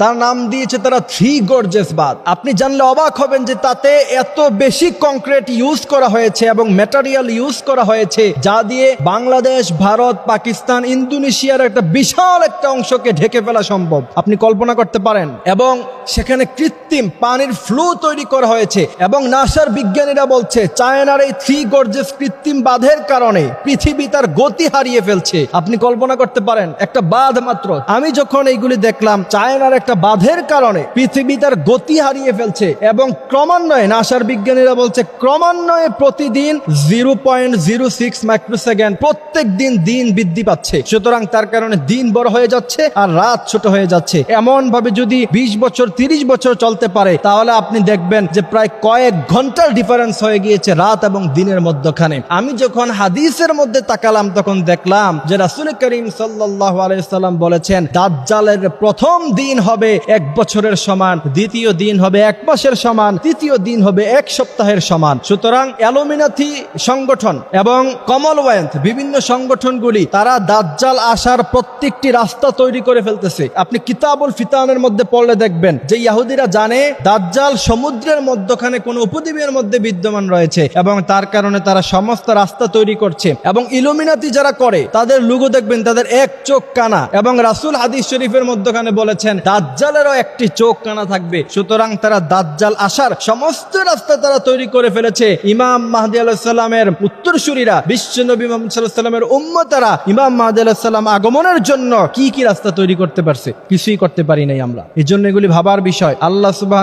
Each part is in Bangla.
তার নাম দিয়েছে তারা থ্রি গর্জেস বাদ। আপনি জানলে অবাক হবেন যে তাতে এত বেশি কংক্রিট ইউজ করা হয়েছে এবং ম্যাটেরিয়াল ইউজ করা হয়েছে, যা দিয়ে বাংলাদেশ, ভারত, পাকিস্তান, ইন্দোনেশিয়ার একটা বিশাল একটা অংশকে ঢেকে ফেলা সম্ভব। আপনি কল্পনা করতে পারেন। এবং সেখানে কৃত্রিম পানির ফ্লো তৈরি করা হয়েছে এবং নাসার বিজ্ঞানীরা বলছে, চায়নার এই থ্রি গর্জেস কৃত্রিম বাঁধের কারণে পৃথিবী তার গতি হারিয়ে ফেলছে। আপনি কল্পনা করতে পারেন, একটা বাঁধ মাত্র। আমি যখন এইগুলি দেখলাম, চায়নার একটা বাঁধের কারণে পৃথিবী তার গতি হারিয়ে ফেলছে এবং ক্রমান্বয়ে নাসার বিজ্ঞানীরা বলছে ক্রমান্বয়ে প্রতিদিন zero point zero six microsecond প্রত্যেক দিন দিন বৃদ্ধি পাচ্ছে। সুতরাং তার কারণে দিন বড় হয়ে যাচ্ছে আর রাত ছোট হয়ে যাচ্ছে। এমন ভাবে যদি বিশ বছর, তিরিশ বছর চলতে পারে, তাহলে আপনি দেখবেন যে প্রায় কয়েক ঘণ্টার ডিফারেন্স হয়ে গিয়েছে রাত এবং দিনের মধ্যখানে। আমি যখন হাদিসের মধ্যে তাকালাম, তখন দেখলাম যে রাসুল করিম সাল্লাহ আলাইসাল্লাম বলেছেন, দাজ্জালের প্রথম দিন হবে এক বছরের সমান, দ্বিতীয় দিন হবে এক মাসের সমান, তৃতীয় দিন হবে এক সপ্তাহের সমান। সুতরাং অ্যালুমিনাথি সংগঠন এবং কমনওয়েলথ বিভিন্ন সংগঠনগুলি, তারা দাজ্জাল আসার প্রত্যেকটি রাস্তা তৈরি করে ফেলতেছে। আপনি কিতাবুল ফিতানের মধ্যে পড়লে দেখবেন যে ইহুদিরা জানে দাজ্জাল সমুদ্রের মধ্যখানে কোন উপদ্বীপের মধ্যে বিদ্যমান রয়েছে এবং তার কারণে তারা সমস্ত রাস্তা তৈরি করছে। এবং ইলুমিনাতি যারা করে, তাদের লুগো দেখবেন, তাদের এক চোখ কানা। এবং রাসুল হাদিস শরীফের মধ্যখানে বলেছেন দাজ্জালেরও একটি চোখ কানা থাকবে। সুতরাং তারা দাজ্জাল আসার সমস্ত রাস্তা তারা তৈরি করে ফেলেছে। ইমাম মাহদি আলাহিসাল্লামের উত্তরসূরিরা, বিশ্ব নবী মোহাম্মদ সাল্লাহ সাল্লামের উম্মতারা ইমাম মাহদি আলাহিসাল্লাম আগমনের জন্য কি কি রাস্তা তৈরি করতে পারছে? কিছুই করতে পারি নাই আমরা। এই জন্য এগুলি ভাবার বিষয়। আল্লাহ সুবাহ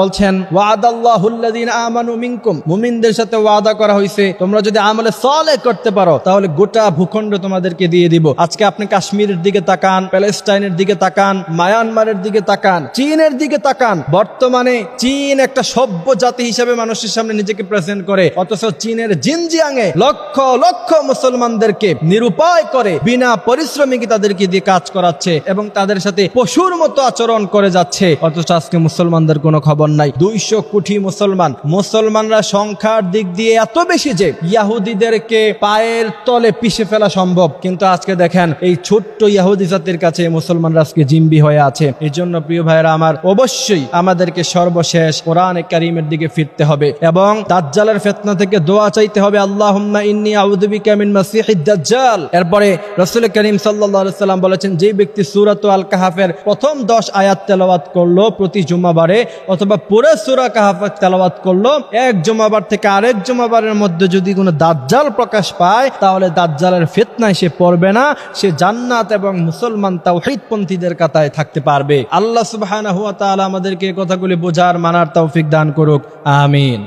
বলছেন ওয়াদাল্লাহুল্লাযীনা আমানু মুমিনদের সাথে ওয়াদা করা হয়েছে তোমরা যদি আমলে সলে করতে পারো, তাহলে গোটা ভূখণ্ড তোমাদেরকে দিয়ে দিব। আজকে আপনি কাশ্মীরের দিকে তাকান, প্যালেস্টাইনের দিকে তাকান, মায়ানমারের দিকে তাকান, চীনের দিকে তাকান। বর্তমানে চীন একটা সভ্য জাতি হিসেবে মানুষের সামনে নিজেকে প্রেজেন্ট করে, অথচ চীনের জিনজিয়াংয়ে লক্ষ লক্ষ মুসলমানদেরকে নিরুপায় করে, বিনা পরিশ্রমিকে তাদেরকে দিয়ে কাজ করাচ্ছে এবং তাদের সাথে পশুর মতো আচরণ করে যাচ্ছে। অথচ আজকে মুসলমানদের কোনো খবর নাই। দুইশো কোটি মুসলমান, মুসলমানরা সংখ্যার দিক দিয়ে এত বেশি যে ইয়াহুদিদেরকে পায়ের তলে পিষে ফেলা সম্ভব। কিন্তু আজকে দেখেন, এই ছোট্ট ইয়াহুদি জাতির কাছে মুসলমানরা আজকে জিম্বি হয়ে আছে। এই জন্য প্রিয় ভাইয়েরা আমার অবশ্যই আমাদেরকে সর্বশেষ কোরআন কারিমের দিকে ফিরতে হবে এবং দাজ্জালের ফেতনা থেকে দোয়া চাইতে হবে, আল্লাহুম্মা ইন্নী আউযু বিকা মিন এরপরে রসুল করিম সাল্লাম বলেছেন, যে ব্যক্তি সূরাত আল কাহাফের প্রথম 10 আয়াত তেলাওয়াত করল প্রতি জুমাবারে অথবা পুরো সুরা কাহাফ তেলাওয়াত করল, এক জুমাবার থেকে আরেক জুমাবারের মধ্যে যদি কোনো দাজ্জাল প্রকাশ পায়, তাহলে দাজ্জালের ফিতনায় সে পড়বে না, সে জান্নাত এবং মুসলমান তাওহীদপন্থীদের কাতায় থাকতে পারবে। আল্লাহ সুবাহ আমাদেরকে কথাগুলি বোঝার মানার তৌফিক দান করুক আমিন।